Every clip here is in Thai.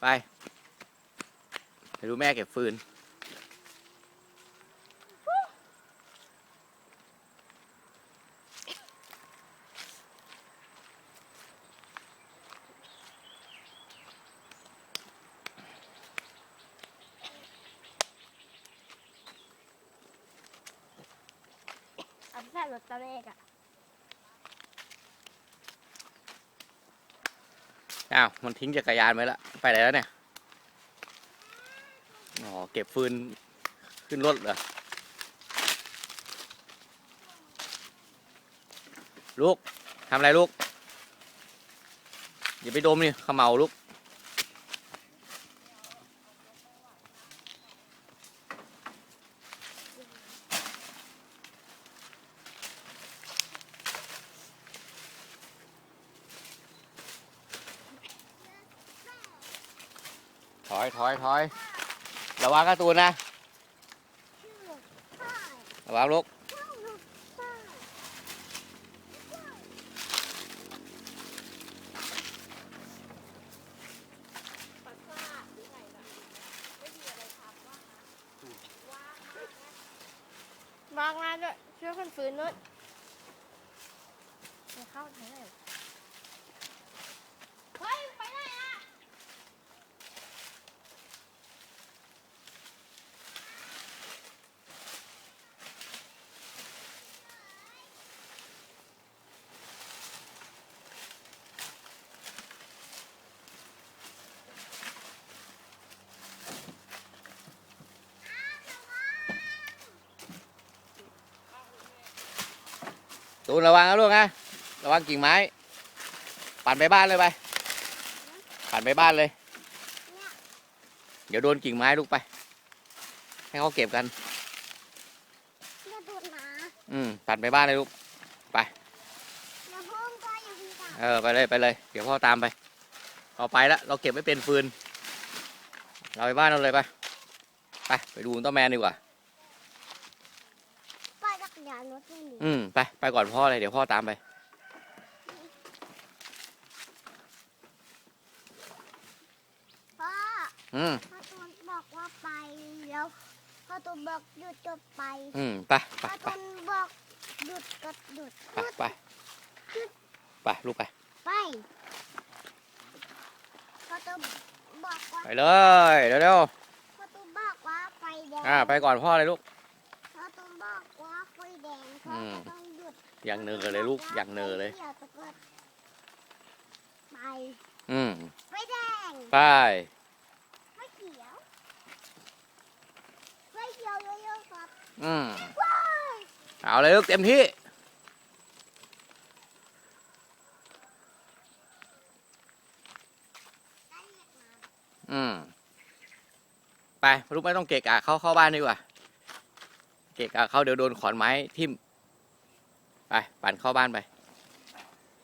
ไปไปดูแม่เก็บฟืน เอาไปใส่รถตะเลกอะ อ้าวมันทิ้งจักรยานไว้แล้วไปไหนแล้วเนี่ยอ๋อเก็บฟืนขึ้นรถเหรอลูกทำอะไรลูกอย่าไปดมนี่ขมเหลาลูก อยถอยถอยระวังกระตูนนะ ระวังลูกวางงานด้วยช่วยคนฟื้นด้วยไปเข้าทางไหนเฮ้ย ไปไหนอะ ตูนระวังนะลูกนะระวังกิ่งไม้ ปั่นไปบ้านเลยไป ปั่นไปบ้านเลย เดี๋ยวโดนกิ่งไม้ลูกไป ให้เขาเก็บกัน อืม ปั่นไปบ้านเลยลูกอย่าเออ ไปเลยไปเลย เดี๋ยวพ่อตามไป เอาไปแล้วเราเก็บไว้เป็นฟืน เราไปบ้านเราเลยไป ไป ไปดูอุลตร้าแมนดีกว่า ป้ายจักรยานรถไม่มีอืมไปไปก่อนพ่อเลยเดี๋ยวพ่อตามไป พ่ออืมพ่อตูนบอกว่าไปแล้วพ่อตูนบอกหยุดก็ไปอืมไปไปพ่อไปตูนบอกหยุดก็หยุดไปไปไปลูกไป ไปพ่อตูนบอกว่าไปเลยเร็วพ่อตูนบอกว่าไฟแดงๆอ่าไปก่อนพ่อเลยลูกพ่อตูนบอก ว่าไฟแดงพ่ออืมก็ต้องหยุดอย่างเนอเลยลูกอย่างเนอเลยไฟขีวจะเกิดไปอืมไฟแดงไปไฟเขียวไฟเขียวเยอะๆครับอืมว้ายเอาเลยลูกเต็มที่ ได้เหล็กมา อืมไปลูกไม่ต้องเกะกะเข้าเข้าบ้านดีกว่า เกะกะเข้าเดี๋ยวโดนขอนไม้ทิ่มไปปั่นเข้าบ้านไป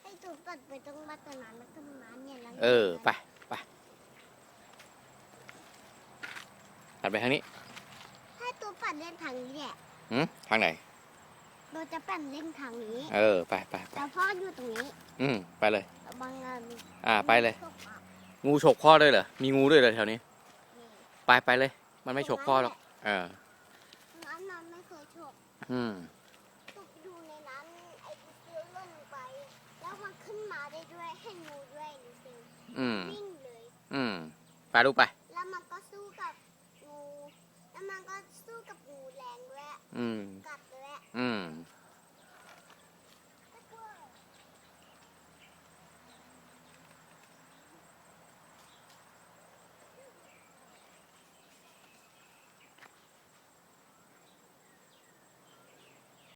ให้ตูนตัดไปตรงบัตรนานแล้วก็มาเนี่ยแล้วเออ ไป ไปปั่นไปทางนี้ให้ตูนปั่นเล่นทางนี้แหละหืมทางไหน เราจะปั่นเล่นทางนี้ เออ ไปไปไปแต่พ่ออยู่ตรงนี้อืมไปเลยบางงานมีอ่า ไปเลยพวกอะงูฉกพ่อด้วยเหรอ มีงูด้วยเหรอแถวนี้นี่ไปไปเลย มันไม่ฉกพ่อหรอก เออ อืมตุกดูในน้ำไอ้ดิซิลล่นไป แล้วมันขึ้นมาได้ด้วยให้งูด้วยดิซิลอืมวิ่งเลย อืมไปลูไป แล้วมันก็สู้กับงู แล้วมันก็สู้กับงูแรงด้วยอืม กัดด้วย อืม